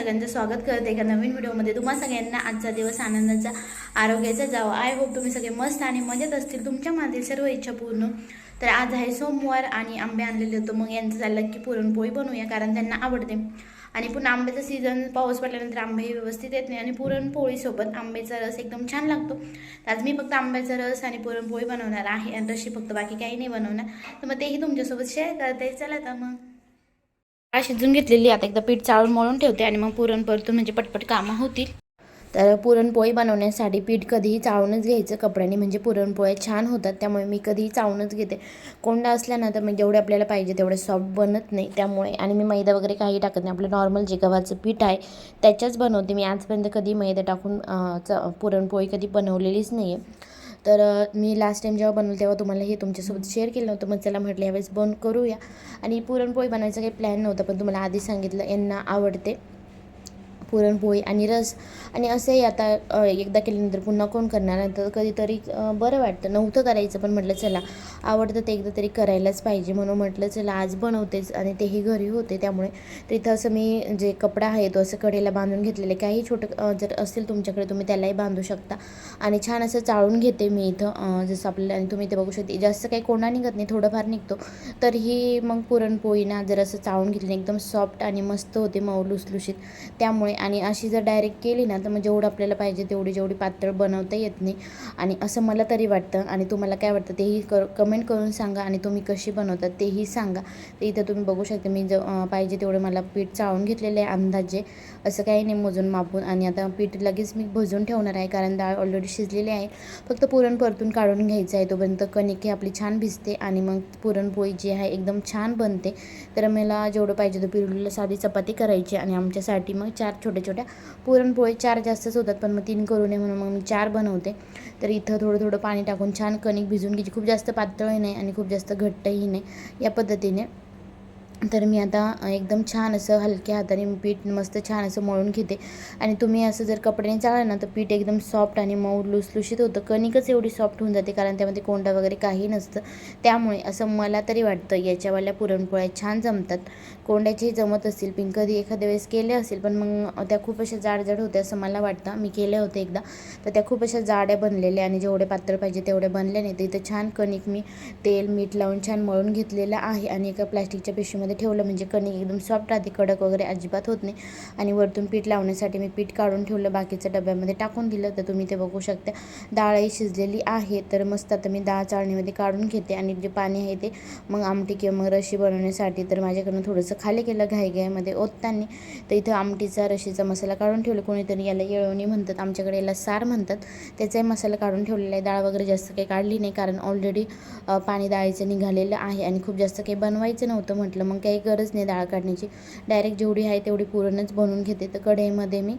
सगळ्यांचं स्वागत करते एका नवीन व्हिडिओमध्ये. तुम्हा सगळ्यांना आजचा दिवस आनंदाचा आरोग्याचा जावा. आय होप तुम्ही सगळे मस्त आणि मजेत असतील. तुमच्या मनातील सर्व इच्छा पूर्ण तर आज आहे सोमवार आणि आंबे आणलेले होते. मग यांचं चाललं की पुरणपोळी बनवूया कारण त्यांना आवडते. आणि पुन्हा आंब्याचा सीझन पाऊस पडल्यानंतर आंबेही व्यवस्थित येत नाही आणि पुरणपोळीसोबत आंब्याचा रस एकदम छान लागतो. तर आज मी फक्त आंब्याचा रस आणि पुरणपोळी बनवणार आहे आणि तशी फक्त बाकी काही नाही बनवणार. तर मग तेही तुमच्यासोबत शेअर करते. चला तर मग. शिजून घेतलेली आता एकदा पीठ चाळून मळून ठेवते आणि मग पुरण परतून म्हणजे पटपट कामं होतील. तर पुरणपोळी बनवण्यासाठी पीठ कधीही चाळूनच घ्यायचं. कपड्याने म्हणजे पुरणपोळ्या छान होतात. त्यामुळे मी कधीही चाळूनच घेते. कोंडा असला ना तर मग जेवढे आपल्याला पाहिजे तेवढे सॉफ्ट बनत नाही. त्यामुळे आणि मी मैदा वगैरे काही टाकत नाही. आपलं नॉर्मल जे गव्हाचं पीठ आहे त्याच्याच बनवते. मी आजपर्यंत कधी मैदा टाकून च पुरणपोळी कधी बनवलेलीच नाही आहे तर मी लास्ट टाईम जेव्हा बनवलं तेव्हा तुम्हाला हे तुमच्यासोबत शेअर केलं नव्हतं मग चला म्हटलं यावेळेस बंद करूया. आणि पुरणपोळी बनवायचा काही प्लॅन नव्हता पण तुम्हाला आधी सांगितलं यांना आवडते. पुरणपोळी आणि रस. आणि असंही आता एकदा केल्यानंतर पुन्हा कोण करणार आहे तर कधीतरी बरं वाटतं. नव्हतं करायचं पण म्हटलं चला आवडतं ते एकदा तरी करायलाच पाहिजे. म्हणून म्हटलं चला आज बनवतेच आणि तेही घरी होते. त्यामुळे तिथं असं मी जे कपडा आहे तो असं कडेला बांधून घेतलेले काही छोटं जर असेल तुमच्याकडे तुम्ही त्यालाही बांधू शकता. आणि छान असं चाळून घेते मी इथं जसं आपल्याला आणि तुम्ही ते बघू शकते जास्त काही कोणा निघत नाही थोडंफार निघतो. तर ही मग पुरणपोळी ना जर असं चाळून घेतली एकदम सॉफ्ट आणि मस्त होते मऊ लुसलुशीत. त्यामुळे आणि अशी जर डायरेक्ट केली ना तर मग जेवढं आपल्याला पाहिजे तेवढी जेवढी पातळ बनवता येत नाही. आणि असं मला तरी वाटतं आणि तुम्हाला काय वाटतं तेही कर कमेंट करून सांगा आणि तुम्ही कशी बनवता तेही सांगा. तर इथं तुम्ही बघू शकता मी ज पाहिजे तेवढं मला पीठ चाळून घेतलेलं आहे अंदाजे. असं काही नाही मोजून मापून. आणि आता पीठ लगेच मी भजून ठेवणार आहे कारण डाळ ऑलरेडी शिजलेली आहे. फक्त पुरण परतून काढून घ्यायचं आहे तोपर्यंत कणिक ही आपली छान भिजते आणि मग पुरणपोळी जी आहे एकदम छान बनते. तर मला जेवढं पाहिजे तो पिरुलीला साधी चपाती करायची आणि आमच्यासाठी मग चार छोट्या छोट्या पुरणपोळी चार जास्तच होतात पण मग तीन करू नये म्हणून मग मी चार बनवते. तर इथं थोडं थोडं पाणी टाकून छान कणिक भिजून घ्यायची. खूप जास्त पातळही नाही आणि खूप जास्त घट्टही नाही या पद्धतीने. तर मी आता एकदम छान असं हलक्या हाताने पीठ मस्त छान असं मळून घेते. आणि तुम्ही असं जर कपड्याने चाळलं ना तर पीठ एकदम सॉफ्ट आणि मऊ लुसलुशीत होतं. कणिकच एवढी सॉफ्ट होऊन जाते कारण त्यामध्ये कोंडा वगैरे काही नसतं. त्यामुळे असं मला तरी वाटतं याच्यावाल्या पुरणपोळ्या छान जमतात. कोंड्याचेही जमत असतील पिंक कधी एखाद्या वेळेस केले असेल पण मग त्या खूप अशा जाडजाड होत्या असं मला वाटतं. मी केले होते एकदा. तर त्या खूप अशा जाड्या बनलेल्या आणि जेवढे पातळ पाहिजे तेवढे बनले नाही. तर इथं छान कणिक मी तेल मीठ लावून छान मळून घेतलेलं आहे. आणि एका प्लास्टिकच्या पिशवीमध्ये ठेवलं म्हणजे कणिक एकदम सॉफ्ट राहते कडक वगैरे अजिबात होत नाही. आणि वरतून पीठ लावण्यासाठी मी पीठ काढून ठेवलं बाकीचं डब्यामध्ये टाकून दिलं. तर तुम्ही ते बघू शकता. डाळही शिजलेली आहे तर मस्त आता मी डाळ चाळणीमध्ये काढून घेते. आणि जे पाणी आहे ते मग आमटी किंवा मग रशी बनवण्यासाठी तर माझ्याकडनं थोडंसं खाली केलं घाईघाईमध्ये ओतताना. तर इथं आमटीचा रशीचा मसाला काढून ठेवला. कोणीतरी याला येळवणी म्हणतात. आमच्याकडे याला सार म्हणतात. त्याचाही मसाला काढून ठेवलेला आहे. डाळ वगैरे जास्त काही काढली नाही कारण ऑलरेडी पाणी डाळीचं निघालेलं आहे. आणि खूप जास्त काही बनवायचं नव्हतं म्हटलं. मग काही गरज नाही डाळ काढण्याची. डायरेक्ट जेवढी आहे तेवढी पुरणच बनवून घेते. तर कढईमध्ये मी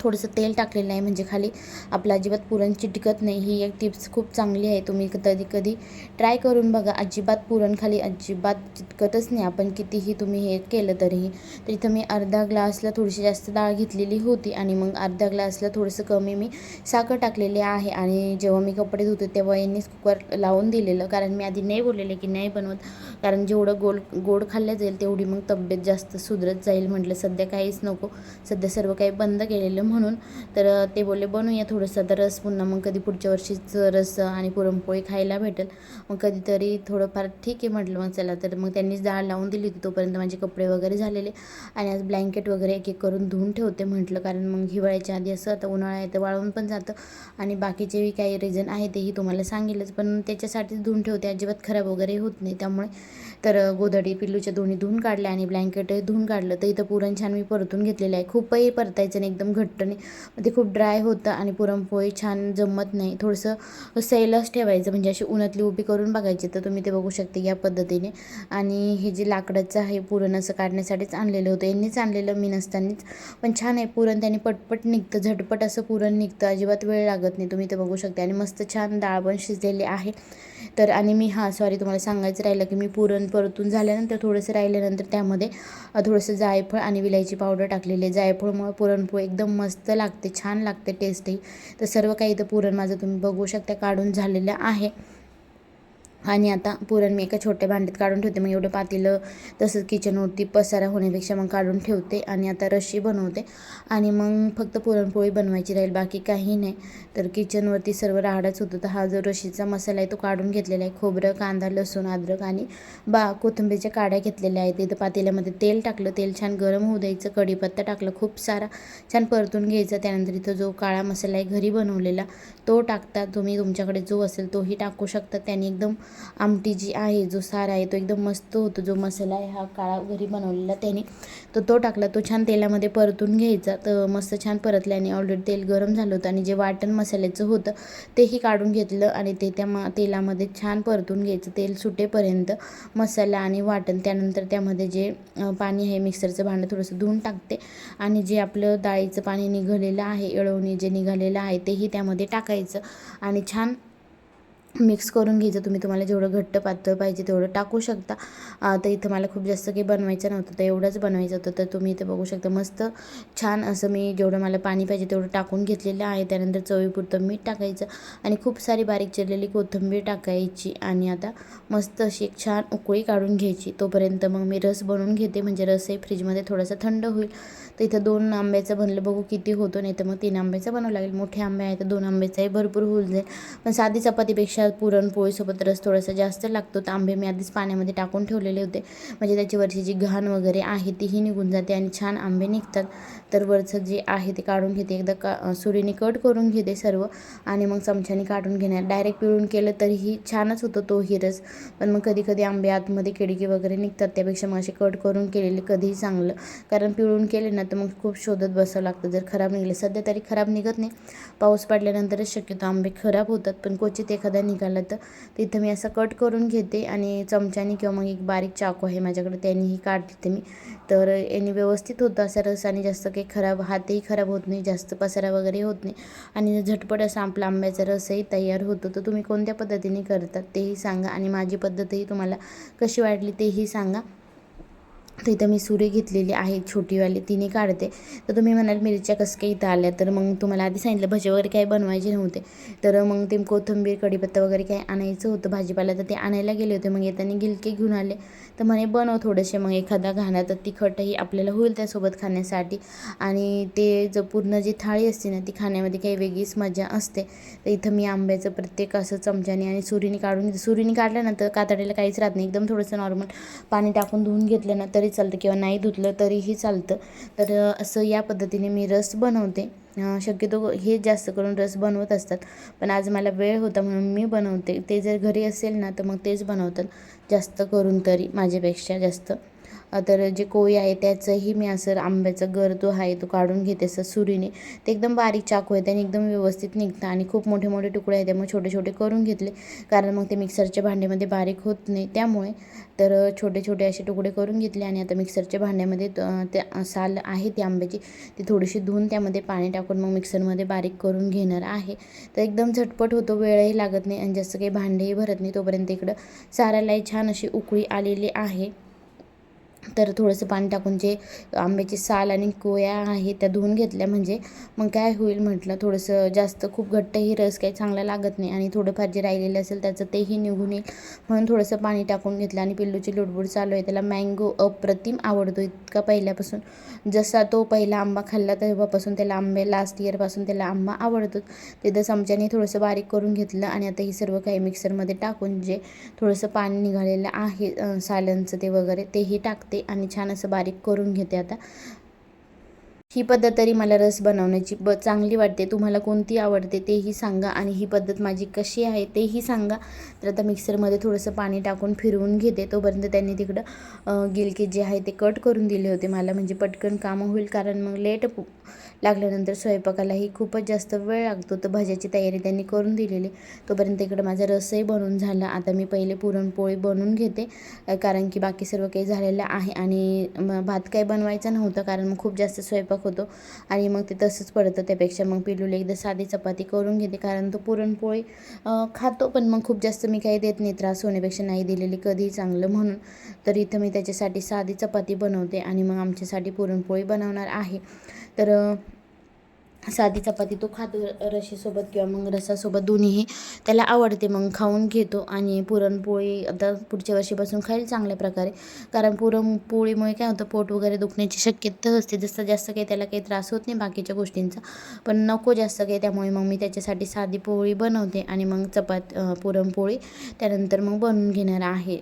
थोडंसं तेल टाकलेलं आहे म्हणजे खाली आपला अजिबात पुरण चिटकत नाही. ही एक टिप्स खूप चांगली आहे. तुम्ही कधी कधी ट्राय करून बघा. अजिबात पुरण खाली अजिबात चिटकतच नाही. आपण कितीही तुम्ही हे केलं तरीही. तर इथं मी अर्धा ग्लासला थोडीशी जास्त डाळ घेतलेली होती आणि मग अर्धा ग्लासला थोडंसं कमी मी साखर टाकलेली आहे. आणि जेव्हा मी कपडे धुते तेव्हा यांनीच कुकर लावून दिलेलं. कारण मी आधी नाही बोललेले की नाही बनवत. कारण जेवढं गोड गोड खाल्लं जाईल तेवढी मग तब्येत जास्त सुधरत जाईल म्हटलं. सध्या काहीच नको. सध्या सर्व काही बंद केलेलं म्हणून. तर ते बोलले बनवूया थोडंसं आता रस पुन्हा मग कधी पुढच्या वर्षीच रस आणि पुरणपोळी खायला भेटेल. मग कधीतरी थोडंफार ठीक आहे म्हटलं मग चला तर मग त्यांनीच डाळ लावून दिली होती तोपर्यंत माझे कपडे वगैरे झालेले. आणि आज ब्लँकेट वगैरे एक एक करून धुवून ठेवते म्हटलं कारण मग हिवाळ्याच्या आधी असं आता उन्हाळा आहे तर वाळून पण जातं. आणि बाकीचेही काही रिझन आहे तेही तुम्हाला सांगेलच पण त्याच्यासाठीच धुवून ठेवते अजिबात खराब वगैरे होत नाही त्यामुळे. तर गोधडी पिल्लूच्या दोन्ही धुवून काढल्या आणि ब्लँकेटही धुवून काढलं. तर इथं पुरण छान मी परतून घेतलेलं आहे. खूपही परतायचं नाही एकदम घट्ट नाही. ते खूप ड्राय होतं आणि पुरणपोळी छान जमत नाही. थोडंसं सैलच ठेवायचं. म्हणजे अशी उन्हातली उभी करून बघायची. तर तुम्ही ते बघू शकते या पद्धतीने. आणि हे जे लाकडाचं आहे पुरण असं काढण्यासाठीच आणलेलं होतं. यांनीच आणलेलं मी नसतानीच. पण छान आहे पुरण. त्याने पटपट निघतं. झटपट असं पुरण निघतं. अजिबात वेळ लागत नाही. तुम्ही ते बघू शकता. आणि मस्त छान डाळ पण शिजलेली आहे. तर आणि मी हां सॉरी तुम्हाला सांगायचं राहिलं की मी पुरण परतून झाल्यानंतर थोडंसं राहिल्यानंतर त्यामध्ये थोडंसं जायफळ आणि विलायची पावडर टाकलेली आहे. जायफळमुळं पुरणपोळी एकदम मस्त लागते छान लागते टेस्टही तर सर्व काही इथं पुरण माझं तुम्ही बघू शकता काढून झालेलं आहे. आणि आता पुरण मी एका छोट्या भांड्यात काढून ठेवते. मग एवढं पातेलं तसंच किचनवरती पसारा होण्यापेक्षा मग काढून ठेवते आणि आता रशी बनवते. आणि मग फक्त पुरणपोळी बनवायची राहील बाकी काही नाही. तर किचनवरती सर्व राहाडाच होतं. तर हा जो रशीचा मसाला आहे तो काढून घेतलेला आहे. खोबरं कांदा लसूण अद्रक आणि बा कोथिंबीरच्या काड्या घेतलेल्या आहेत. इथं पातेल्यामध्ये तेल टाकलं. तेल छान गरम होऊ द्यायचं. कढीपत्ता टाकलं. खूप सारा छान परतून घ्यायचा. त्यानंतर इथं जो काळा मसाला आहे घरी बनवलेला तो टाकता तुम्ही. तुमच्याकडे जो असेल तोही टाकू शकता. त्याने एकदम आमटी जी आहे जो सार आहे तो एकदम मस्त होतो. जो मसाला आहे हा काळा घरी बनवलेला त्याने. तर तो टाकला तो छान तेलामध्ये परतून घ्यायचा. तर मस्त छान परतल्याने ऑलरेडी तेल गरम झालं होतं आणि जे वाटण मसाल्याचं होतं तेही काढून घेतलं आणि ते त्या म तेलामध्ये छान परतून घ्यायचं. तेल सुटेपर्यंत मसाला आणि वाटण त्यानंतर त्यामध्ये जे पाणी आहे मिक्सरचं भांडं थोडंसं धुवून टाकते. आणि जे आपलं डाळीचं पाणी निघालेलं आहे येळवणी जे निघालेलं आहे तेही त्यामध्ये टाकायचं. आणि छान मिक्स करून घ्यायचं. तुम्ही तुम्हाला जेवढं घट्ट पातळ पाहिजे तेवढं टाकू शकता. तर इथं मला खूप जास्त काही बनवायचं नव्हतं तर एवढंच बनवायचं होतं. तर तुम्ही इथे बघू शकता मस्त छान असं मी जेवढं मला पाणी पाहिजे तेवढं टाकून घेतलेलं आहे. त्यानंतर चवीपुरतं मीठ टाकायचं आणि खूप सारी बारीक चिरलेली कोथिंबीर टाकायची आणि आता मस्त अशी एक छान उकळी काढून घ्यायची. तोपर्यंत मग मी रस बनवून घेते म्हणजे रसही फ्रीजमध्ये थोडासा थंड होईल. तर इथं दोन आंब्याचं बनलं. बघू किती होतो नाही तर मग तीन आंब्याचं बनवावं लागेल. मोठे आंबे आहे तर दोन आंब्याचाही भरपूर होऊन जाईल. पण साधी चपातीपेक्षा पुरणपोळीसोबत रस थोडासा जास्त लागतो. तर आंबे मी आधीच पाण्यामध्ये टाकून ठेवलेले होते. म्हणजे त्याच्यावरची जी घाण वगैरे आहे तीही निघून जाते आणि छान आंबे निघतात. तर वरचं जे आहे ते काढून घेते. एकदा का सुरीने कट करून घेते सर्व आणि मग चमच्याने काढून घेणार. डायरेक्ट पिळून केलं तरीही छानच होतो तोही रस. पण मग कधी कधी आंबे आतमध्ये किडकी वगैरे निघतात. त्यापेक्षा मग असे कट करून केलेले कधीही चांगलं. कारण पिळून केले ना तर मग खूप शोधत बसावं लागतं. जर खराब निघले. सध्या तरी खराब निघत नाही. पाऊस पडल्यानंतरच शक्यतो आंबे खराब होतात. पण क्वचित एखादा निघाला तर तिथं मी असं कट करून घेते आणि चमच्याने किंवा मग एक बारीक चाकू आहे माझ्याकडे त्यानेही काढते मी. तर याने व्यवस्थित होतं. असा रस आणि जास्त काही खराब हातही खराब होत नाही. जास्त पसारा वगैरे होत नाही. आणि झटपट असा आपला आंब्याचा रसही तयार होतो. तर तुम्ही कोणत्या पद्धतीने करतात तेही सांगा. आणि माझी पद्धतही तुम्हाला कशी वाटली तेही सांगा. तर इथं मी सुरी घेतलेली आहे छोटीवाली तिने काढते. तर तुम्ही म्हणाल मिरच्या कसं इथं आल्या? तर मग तुम्हाला आधी सांगितलं भजे वगैरे काही बनवायचे नव्हते. तर मग ते कोथिंबीर कढीपत्ता वगैरे काही आणायचं होतं भाजीपाला तर ते आणायला गेले होते. मग येताना गिलके घेऊन आले. तर म्हणे बनव थोडेसे. मग एखादा घाणा तर तिखटही आपल्याला होईल त्यासोबत खाण्यासाठी. आणि ते जर पूर्ण जी थाळी असते ना ती खाण्यामध्ये काही वेगळीच मजा असते. तर इथं मी आंब्याचं प्रत्येक असं चमच्याने आणि सुरीने काढून सुरीने काढल्यानंतर कातडीला काहीच राहत नाही. एकदम थोडंसं नॉर्मल पाणी टाकून धुवून घेतलं ना तर चालतं किंवा नाही धुतलं तरीही चालतं. तर असं या पद्धतीने मी रस बनवते. शक्यतो हे जास्त करून रस बनवत असतात. पण आज मला वेळ होता म्हणून मी बनवते. ते जर घरी असेल ना तर मग तेच बनवतात. जास्त करून तरी माझ्यापेक्षा जास्त. तर जे कोळी आहे त्याचंही मी असं आंब्याचा गर जो आहे तो काढून घेते असं सुरीने. ते एकदम बारीक चाकू आहे त्याने एकदम व्यवस्थित निघतं आणि खूप मोठे मोठे तुकडे आहेत त्यामुळे छोटे छोटे करून घेतले. कारण मग ते मिक्सरच्या भांड्यामध्ये बारीक होत नाही. त्यामुळे तर छोटे छोटे असे तुकडे करून घेतले आणि आता मिक्सरच्या भांड्यामध्ये ते साल आहे ती आंब्याची. ती थोडीशी धुवून त्यामध्ये पाणी टाकून मग मिक्सरमध्ये बारीक करून घेणार आहे. तर एकदम झटपट होतो वेळही लागत नाही आणि जास्त काही भांडेही भरत नाही. तोपर्यंत इकडं सारालाही छान अशी उकळी आलेली आहे. तर थोडंसं पाणी टाकून जे आंब्याची साल आणि कोया आहे त्या धुवून घेतल्या म्हणजे मग काय होईल म्हटलं थोडंसं जास्त खूप घट्टही रस काही चांगला लागत नाही आणि थोडंफार जे राहिलेलं असेल त्याचं तेही निघून येईल. म्हणून थोडंसं पाणी टाकून घेतलं आणि पिल्लूची लुडबुड चालू आहे. त्याला मँगो अप्रतिम आवडतो इतका पहिल्यापासून. जसा तो पहिला आंबा खाल्ला तेव्हापासून त्याला आंबे लास्ट इयरपासून त्याला आंबा आवडतो. तिथं चमच्याने थोडंसं बारीक करून घेतलं आणि आता हे सर्व काही मिक्सरमध्ये टाकून जे थोडंसं पाणी निघालेलं आहे सालांचं साल्यांचं ते वगैरे तेही टाकते. आणि छान असं बारीक करून घेते आता. ही पद्धत तरी मला रस बनवण्याची ब चांगली वाटते. तुम्हाला कोणती आवडते तेही सांगा आणि ही पद्धत माझी कशी आहे तेही सांगा. तर आता मिक्सरमध्ये थोडंसं पाणी टाकून फिरवून घेते. तोपर्यंत त्यांनी तिकडं गिलके जे आहे ते कट करून दिले होते. मला म्हणजे पटकन कामं होईल कारण मग लेट लागल्यानंतर स्वयंपाकालाही खूपच जास्त वेळ लागतो. तर भाज्याची तयारी त्यांनी करून दिलेली. तोपर्यंत इकडं माझा रसही बनवून झाला. आता मी पहिले पुरणपोळी बनवून घेते कारण की बाकी सर्व काही झालेलं आहे आणि भात काही बनवायचा नव्हतं कारण मग खूप जास्त स्वयंपाक होतो आणि मग ते तसंच पडतं. त्यापेक्षा मग पिलूला एकदा साधी चपाती करून घेते कारण तो पुरणपोळी खातो. पण मग खूप जास्त मी काही देत नाही. त्रास होण्यापेक्षा नाही दिलेली कधीही चांगलं म्हणून. तर इथं मी त्याच्यासाठी साधी चपाती बनवते आणि मग आमच्यासाठी पुरणपोळी बनवणार आहे. तर साधी चपाती तो खातो रशीसोबत किंवा मग रसासोबत दोन्हीही. त्याला आवडते मग खाऊन घेतो आणि पुरणपोळी आता पुढच्या वर्षीपासून खाईल चांगल्या प्रकारे. कारण पुरणपोळीमुळे काय होतं पोट वगैरे दुखण्याची शक्यता असते. जसं जास्त काही त्याला काही त्रास होत नाही बाकीच्या गोष्टींचा. पण नको जास्त काही त्यामुळे मग मी त्याच्यासाठी साधी पोळी बनवते आणि मग चपात पुरणपोळी त्यानंतर मग बनवून घेणार आहे.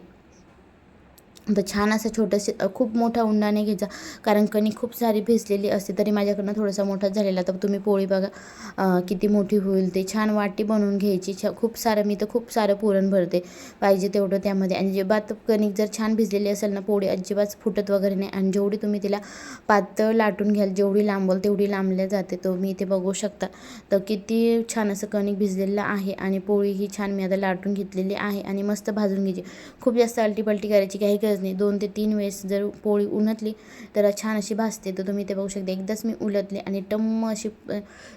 तर छान असं छोटंसं खूप मोठा उंडा नाही घ्यायचा. कारण कणिक खूप सारी भिजलेली असते तरी माझ्याकडनं थोडासा मोठा झालेला. तर तुम्ही पोळी बघा किती मोठी होईल ते. छान वाटी बनवून घ्यायची. छ खूप सारं मी तर खूप सारं पुरण भरते. पाहिजे तेवढं त्यामध्ये. आणि अजिबात कणिक जर छान भिजलेली असेल ना पोळी अजिबात फुटत वगैरे नाही. आणि जेवढी तुम्ही तिला पातळ लाटून घ्याल जेवढी लांबल तेवढी लांबल्या जाते. तो मी इथे बघू शकता. तर किती छान असं कणिक भिजलेलं आहे. आणि पोळी ही छान मी आता लाटून घेतलेली आहे. आणि मस्त भाजून घ्यायची. खूप जास्त अल्टीपलटी करायची. काही गरज नाही दोन ते तीन वेळेस जर पोळी उलटली तर छान अशी भाजते. तर तुम्ही ते बघू शकता. एकदाच मी उलटले आणि टम्म अशी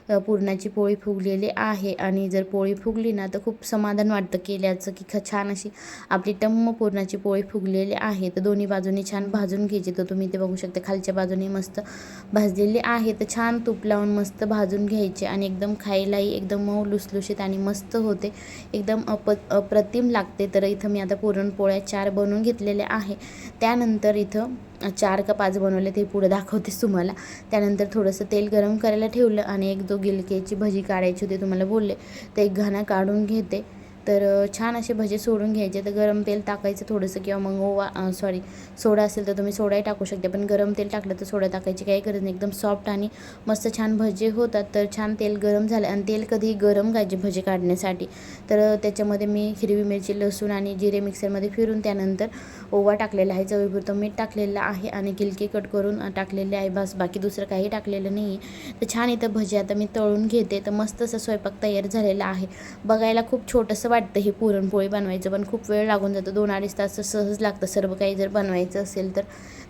पुरणाची पोळी फुगलेली आहे. आणि जर पोळी फुगली ना तर खूप समाधान वाटतं केल्याचं की ख छान अशी आपली टम्म पुरणाची पोळी फुगलेली आहे. तर दोन्ही बाजूनी छान भाजून घ्यायची. तर तुम्ही ते बघू शकता. खालच्या बाजूने मस्त भाजलेली आहे. तर छान तूप लावून मस्त भाजून घ्यायचे आणि एकदम खायलाही एकदम मऊ लुसलुशीत आणि मस्त होते. एकदम अप अप्रतिम लागते. तर इथं मी आता पुरणपोळ्या चार बनवून घेतलेल्या आहे. त्यानंतर इथं चार का पाच बनवले ते पुढे दाखवतेच तुम्हाला. त्यानंतर थोडंसं तेल गरम करायला ठेवलं आणि एक दो गिलकेची भजी काढायची होती तुम्हाला बोलले. तर एक घाणा काढून घेते. तर छान असे भजे सोडून घ्यायचे. तर गरम तेल टाकायचं थोडंसं किंवा मग ओवा सॉरी सोडा असेल तर तुम्ही सोडाही टाकू शकता. पण गरम तेल टाकलं तर सोडा टाकायची काही गरज नाही. एकदम सॉफ्ट आणि मस्त छान भजे होतात. तर छान तेल गरम झालं आणि तेल कधी गरम करायचे भजे काढण्यासाठी. तर त्याच्यामध्ये मी हिरवी मिरची लसूण आणि जिरे मिक्सरमध्ये फिरून त्यानंतर ओवा टाकलेला आहे. चवीपुरतं मीठ टाकलेलं आहे आणि गिलके कट करून टाकलेले आहे. बस बाकी दुसरं काही टाकलेलं नाही आहे तर छान इथं भजे आता मी तळून घेते. तर मस्त असं स्वयंपाक तयार झालेला आहे. बघायला खूप छोटंसं वाटतं हे पुरणपोळी बनवायचं पण खूप वेळ लागून जातो. दोन अडीच तास सहज लागतं. सर्व काही जर बनवायचं असेल तर.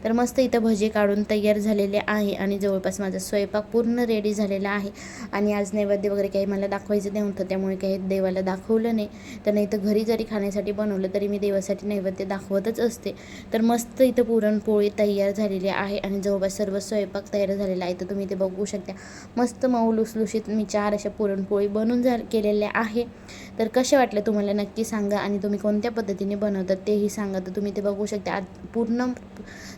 तर मस्त इथं भजे काढून तयार झालेले आहे आणि जवळपास माझा स्वयंपाक पूर्ण रेडी झालेला आहे. आणि आज नैवेद्य वगैरे काही मला दाखवायचं नव्हतं त्यामुळे काही देवाला दाखवलं नाही. तर नाही तर घरी जरी खाण्यासाठी बनवलं तरी मी देवासाठी नैवेद्य दाखवतच असते. तर मस्त इथं पुरणपोळी तयार झालेली आहे आणि जवळपास सर्व स्वयंपाक तयार झालेला आहे. तर तुम्ही ते बघू शकता. मस्त मऊ लुसलुशीत मी चार अशा पुरणपोळी बनून झा केलेल्या आहे. तर कसे वाटलं तुम्हाला नक्की सांगा आणि तुम्ही कोणत्या पद्धतीने बनवतात तेही सांगा. तर तुम्ही ते बघू शकता. आत पूर्ण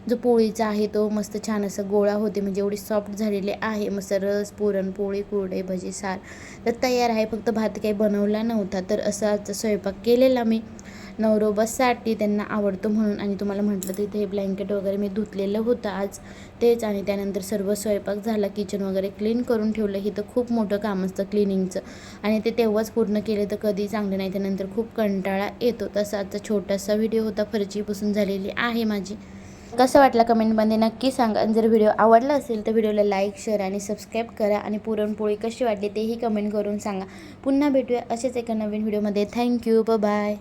जो पोळीचा आहे तो मस्त छान असं गोळा होते. म्हणजे एवढी सॉफ्ट झालेले आहे. मस्त रस पुरणपोळी कुरडे भजी सार. तर तयार आहे. फक्त भात काही बनवला नव्हता. तर असा स्वयंपाक केलेला मी. नवरोबससाठी त्यांना आवडतो म्हणून आणि तुम्हाला म्हटलं तर इथे हे ब्लँकेट वगैरे मी धुतलेलं होतं आज. तेच आणि त्यानंतर सर्व स्वयंपाक झाला किचन वगैरे क्लीन करून ठेवलं. ही तर खूप मोठं काम असतं क्लिनिंगचं आणि ते तेव्हाच पूर्ण केले तर कधी चांगलं नाही. त्यानंतर खूप कंटाळा येतो. तसा आजचा छोटासा व्हिडिओ होता. फरचीपासून झालेली आहे माझी. कसं वाटलं कमेंटमध्ये नक्की सांगा. आणि जर व्हिडिओ आवडला असेल तर व्हिडिओला लाईक शेअर आणि सबस्क्राईब करा. आणि पुरणपोळी कशी वाटली तेही कमेंट करून सांगा. पुन्हा भेटूया असेच एका नवीन व्हिडिओमध्ये थँक्यू बाय